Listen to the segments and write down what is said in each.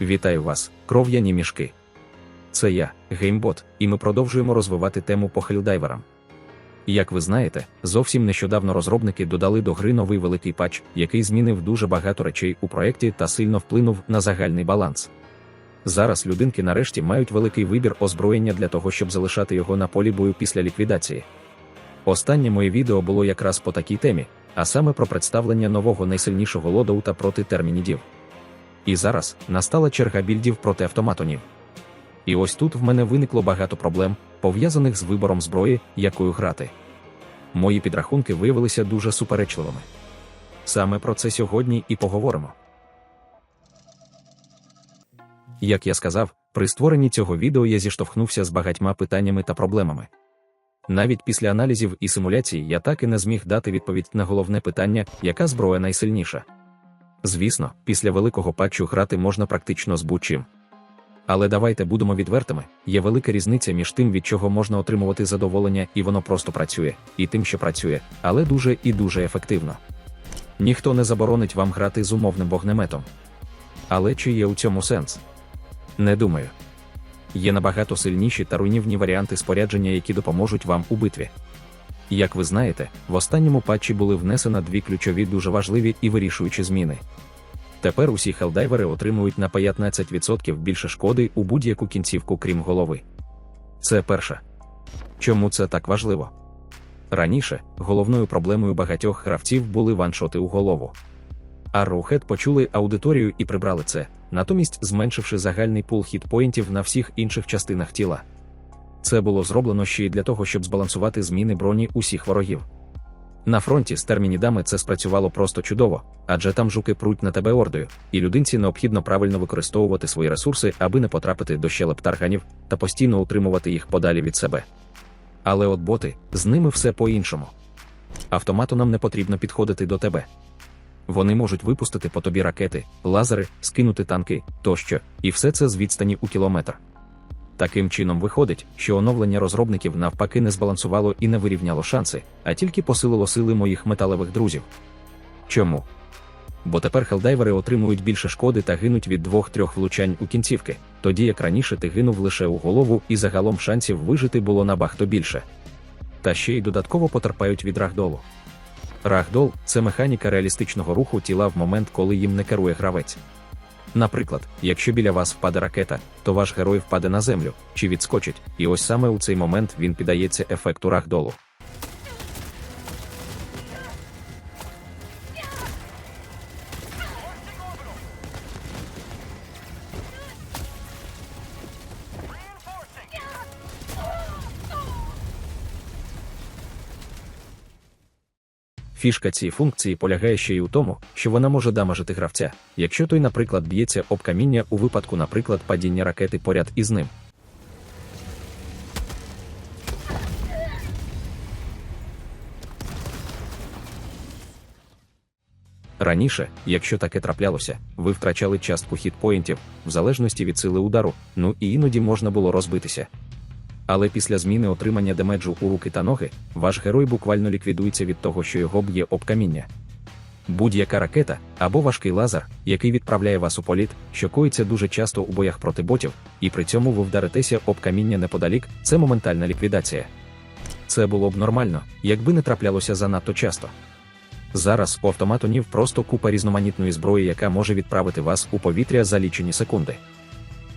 Вітаю вас, кров'яні мішки. Це я, Геймбот, і ми продовжуємо розвивати тему по хелдайверам. Як ви знаєте, зовсім нещодавно розробники додали до гри новий великий патч, який змінив дуже багато речей у проєкті та сильно вплинув на загальний баланс. Зараз людинки нарешті мають великий вибір озброєння для того, щоб залишати його на полі бою після ліквідації. Останнє моє відео було якраз по такій темі, а саме про представлення нового найсильнішого лодоута проти термінідів. І зараз настала черга більдів проти автоматонів. І ось тут в мене виникло багато проблем, пов'язаних з вибором зброї, якою грати. Мої підрахунки виявилися дуже суперечливими. Саме про це сьогодні і поговоримо. Як я сказав, при створенні цього відео я зіштовхнувся з багатьма питаннями та проблемами. Навіть після аналізів і симуляцій я так і не зміг дати відповідь на головне питання, яка зброя найсильніша. Звісно, після великого патчу грати можна практично з будь-чим. Але давайте будемо відвертими: є велика різниця між тим, від чого можна отримувати задоволення, і воно просто працює, і тим, що працює, але дуже і дуже ефективно. Ніхто не заборонить вам грати з умовним вогнеметом. Але чи є у цьому сенс? Не думаю. Є набагато сильніші та руйнівні варіанти спорядження, які допоможуть вам у битві. Як ви знаєте, в останньому патчі були внесено дві ключові дуже важливі і вирішуючі зміни. Тепер усі хелдайвери отримують на 15% більше шкоди у будь-яку кінцівку, крім голови. Це перше. Чому це так важливо? Раніше головною проблемою багатьох гравців були ваншоти у голову. Arrowhead почули аудиторію і прибрали це, натомість зменшивши загальний пул хітпоінтів на всіх інших частинах тіла. Це було зроблено ще й для того, щоб збалансувати зміни броні усіх ворогів. На фронті з термінідами це спрацювало просто чудово, адже там жуки пруть на тебе ордою, і людинці необхідно правильно використовувати свої ресурси, аби не потрапити до щелеп тарганів та постійно утримувати їх подалі від себе. Але от боти, з ними все по-іншому. Автоматонам не потрібно підходити до тебе. Вони можуть випустити по тобі ракети, лазери, скинути танки тощо, і все це з відстані у кілометр. Таким чином виходить, що оновлення розробників навпаки не збалансувало і не вирівняло шанси, а тільки посилило сили моїх металевих друзів. Чому? Бо тепер хелдайвери отримують більше шкоди та гинуть від двох-трьох влучань у кінцівки, тоді як раніше ти гинув лише у голову і загалом шансів вижити було набагато більше. Та ще й додатково потерпають від рагдолу. Рагдол це механіка реалістичного руху тіла в момент, коли їм не керує гравець. Наприклад, якщо біля вас впаде ракета, то ваш герой впаде на землю чи відскочить, і ось саме у цей момент він піддається ефекту рагдолу. Фішка цієї функції полягає ще й у тому, що вона може дамажити гравця, якщо той, наприклад, б'ється об каміння у випадку, наприклад, падіння ракети поряд із ним. Раніше, якщо таке траплялося, ви втрачали частку хітпоінтів, в залежності від сили удару, ну і іноді можна було розбитися. Але після зміни отримання демеджу у руки та ноги, ваш герой буквально ліквідується від того, що його б'є об каміння. Будь-яка ракета або важкий лазер, який відправляє вас у політ, що коїться дуже часто у боях проти ботів, і при цьому ви вдаритеся об каміння неподалік, це моментальна ліквідація. Це було б нормально, якби не траплялося занадто часто. Зараз у автоматонів просто купа різноманітної зброї, яка може відправити вас у повітря за лічені секунди.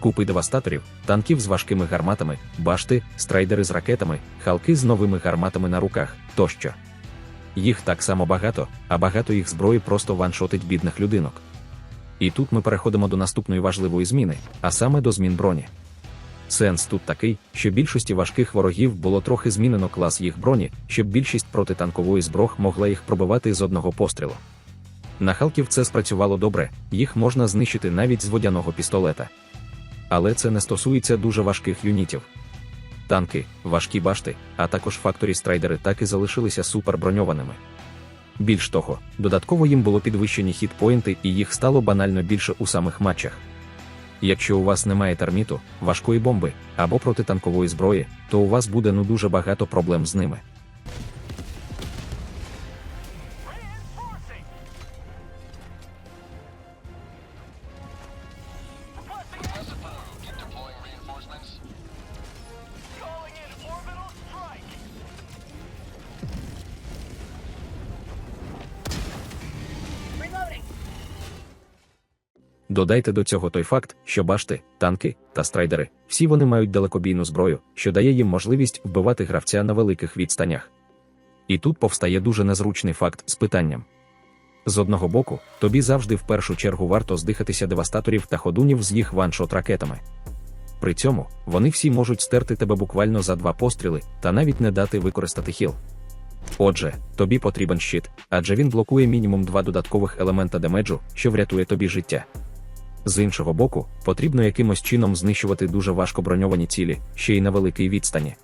Купи девастаторів, танків з важкими гарматами, башти, страйдери з ракетами, халки з новими гарматами на руках тощо. Їх так само багато, а багато їх зброї просто ваншотить бідних людинок. І тут ми переходимо до наступної важливої зміни, а саме до змін броні. Сенс тут такий, що більшості важких ворогів було трохи змінено клас їх броні, щоб більшість протитанкової зброг могла їх пробивати з одного пострілу. На Халків це спрацювало добре, їх можна знищити навіть з водяного пістолета. Але це не стосується дуже важких юнітів. Танки, важкі башти, а також факторі страйдери так і залишилися суперброньованими. Більш того, додатково їм було підвищені хітпоінти і їх стало банально більше у самих матчах. Якщо у вас немає терміту, важкої бомби або протитанкової зброї, то у вас буде ну дуже багато проблем з ними. Додайте до цього той факт, що башти, танки та страйдери всі вони мають далекобійну зброю, що дає їм можливість вбивати гравця на великих відстанях. І тут повстає дуже незручний факт з питанням. З одного боку, тобі завжди в першу чергу варто здихатися девастаторів та ходунів з їх ваншот ракетами. При цьому вони всі можуть стерти тебе буквально за два постріли та навіть не дати використати хіл. Отже, тобі потрібен щит, адже він блокує мінімум два додаткових елемента демеджу, що врятує тобі життя. З іншого боку, потрібно якимось чином знищувати дуже важко броньовані цілі, ще й на великій відстані.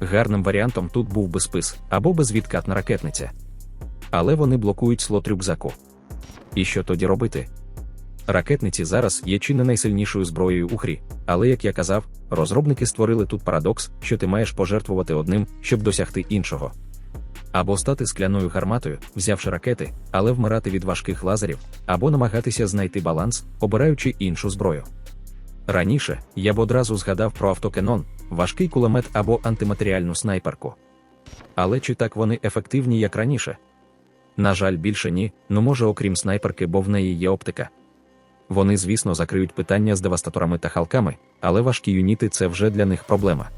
Гарним варіантом тут був би спис або безвідкатна ракетниця. Але вони блокують слот рюкзаку. І що тоді робити? Ракетниці зараз є чи не найсильнішою зброєю у грі, але як я казав, розробники створили тут парадокс, що ти маєш пожертвувати одним, щоб досягти іншого. Або стати скляною гарматою, взявши ракети, але вмирати від важких лазерів, або намагатися знайти баланс, обираючи іншу зброю. Раніше я б одразу згадав про автокенон, важкий кулемет або антиматеріальну снайперку. Але чи так вони ефективні, як раніше? На жаль, більше ні, ну може, окрім снайперки, бо в неї є оптика. Вони, звісно, закриють питання з девастаторами та халками, але важкі юніти це вже для них проблема.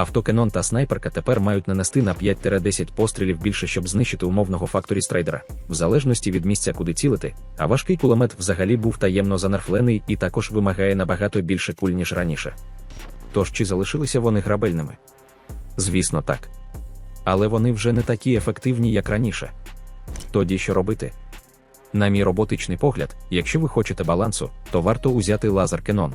Автокенон та снайперка тепер мають нанести на 5-10 пострілів більше, щоб знищити умовного факторі страйдера, в залежності від місця, куди цілити, а важкий кулемет взагалі був таємно занерфлений і також вимагає набагато більше куль, ніж раніше. Тож чи залишилися вони грабельними? Звісно, так. Але вони вже не такі ефективні, як раніше. Тоді що робити? На мій роботичний погляд, якщо ви хочете балансу, то варто узяти лазер Canon.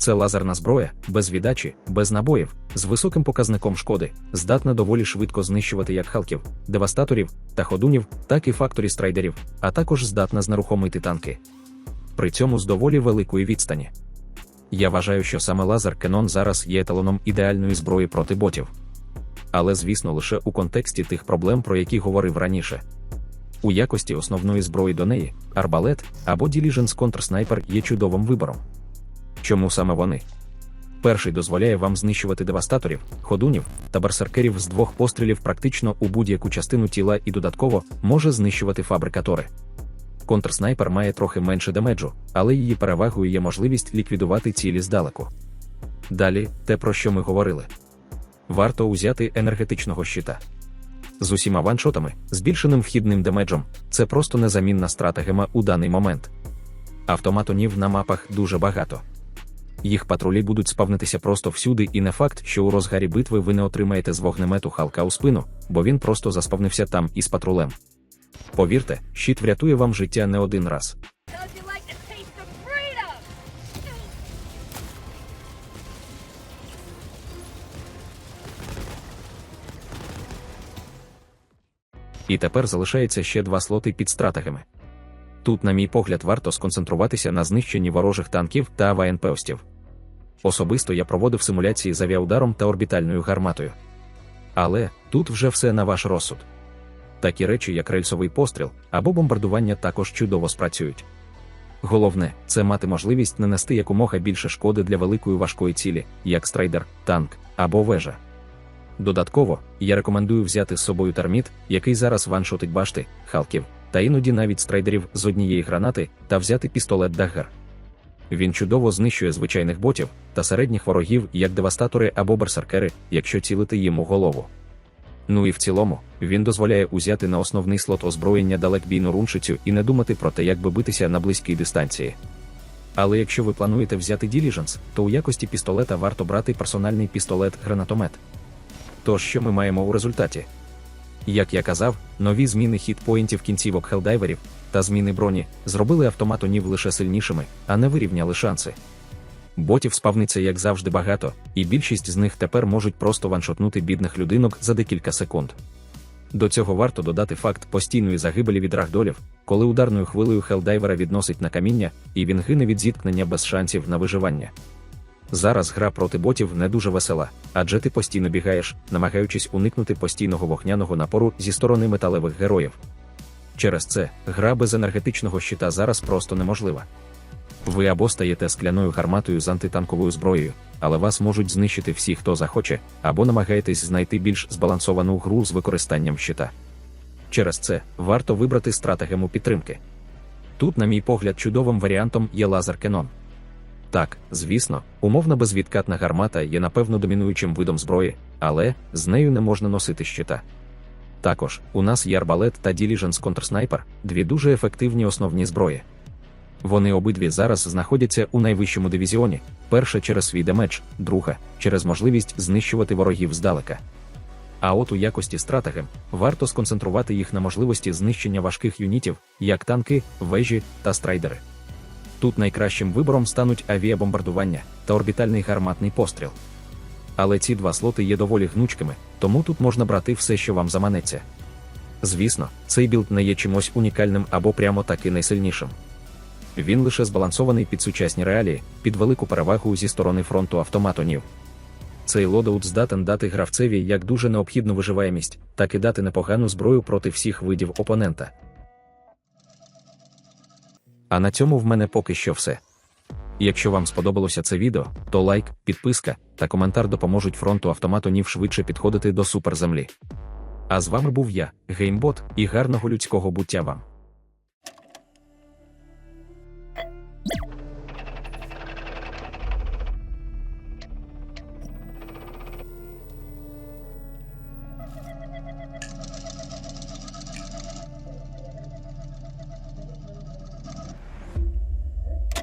Це лазерна зброя, без віддачі, без набоїв, з високим показником шкоди, здатна доволі швидко знищувати як халків, девастаторів та ходунів, так і факторі страйдерів, а також здатна знерухомити танки. При цьому з доволі великої відстані. Я вважаю, що саме лазер Canon зараз є еталоном ідеальної зброї проти ботів. Але, звісно, лише у контексті тих проблем, про які говорив раніше. У якості основної зброї до неї арбалет або Diligence Counter-Sniper є чудовим вибором. Чому саме вони? Перший дозволяє вам знищувати девастаторів, ходунів та берсеркерів з двох пострілів практично у будь-яку частину тіла і додатково може знищувати фабрикатори. Контрснайпер має трохи менше демеджу, але її перевагою є можливість ліквідувати цілі здалеку. Далі, те, про що ми говорили. Варто узяти енергетичного щита. З усіма ваншотами, збільшеним вхідним демеджем, це просто незамінна стратегема у даний момент. Автоматонів на мапах дуже багато. Їх патрулі будуть спавнитися просто всюди, і не факт, що у розгарі битви ви не отримаєте з вогнемету Халка у спину, бо він просто заспавнився там із патрулем. Повірте, щит врятує вам життя не один раз. І тепер залишається ще два слоти під стратегами. Тут, на мій погляд, варто сконцентруватися на знищенні ворожих танків та АВНПОстів. Особисто я проводив симуляції з авіаударом та орбітальною гарматою. Але тут вже все на ваш розсуд. Такі речі, як рельсовий постріл або бомбардування, також чудово спрацюють. Головне це мати можливість нанести якомога більше шкоди для великої важкої цілі, як страйдер, танк або вежа. Додатково, я рекомендую взяти з собою терміт, який зараз ваншотить башти, халків, та іноді навіть страйдерів з однієї гранати, та взяти пістолет Даггер. Він чудово знищує звичайних ботів та середніх ворогів, як девастатори або берсеркери, якщо цілити їм у голову. Ну і в цілому, він дозволяє узяти на основний слот озброєння далекбійну руншицю і не думати про те, як би битися на близькій дистанції. Але якщо ви плануєте взяти Diligence, то у якості пістолета варто брати персональний пістолет-гранатомет. Тож, що ми маємо у результаті? Як я казав, нові зміни хітпоінтів кінцівок хелдайверів та зміни броні зробили автоматонів лише сильнішими, а не вирівняли шанси. Ботів спавниться як завжди багато, і більшість з них тепер можуть просто ваншотнути бідних людинок за декілька секунд. До цього варто додати факт постійної загибелі від рагдолів, коли ударною хвилею хелдайвера відносить на каміння, і він гине від зіткнення без шансів на виживання. Зараз гра проти ботів не дуже весела, адже ти постійно бігаєш, намагаючись уникнути постійного вогняного напору зі сторони металевих героїв. Через це гра без енергетичного щита зараз просто неможлива. Ви або стаєте скляною гарматою з антитанковою зброєю, але вас можуть знищити всі, хто захоче, або намагаєтесь знайти більш збалансовану гру з використанням щита. Через це варто вибрати стратегему підтримки. Тут, на мій погляд, чудовим варіантом є лазер Canon. Так, звісно, умовно безвідкатна гармата є напевно домінуючим видом зброї, але з нею не можна носити щита. Також у нас є арбалет та Diligence Counter-Sniper – дві дуже ефективні основні зброї. Вони обидві зараз знаходяться у найвищому дивізіоні: перша через свій демедж, друга через можливість знищувати ворогів здалека. А от у якості стратегем варто сконцентрувати їх на можливості знищення важких юнітів, як танки, вежі та страйдери. Тут найкращим вибором стануть авіабомбардування та орбітальний гарматний постріл. Але ці два слоти є доволі гнучкими, тому тут можна брати все, що вам заманеться. Звісно, цей білд не є чимось унікальним або прямо таки найсильнішим. Він лише збалансований під сучасні реалії, під велику перевагу зі сторони фронту автоматонів. Цей лодаут здатен дати гравцеві як дуже необхідну виживаємість, так і дати непогану зброю проти всіх видів опонента. А на цьому в мене поки що все. Якщо вам сподобалося це відео, то лайк, підписка та коментар допоможуть фронту автоматонів швидше підходити до суперземлі. А з вами був я, Геймбот, і гарного людського буття вам.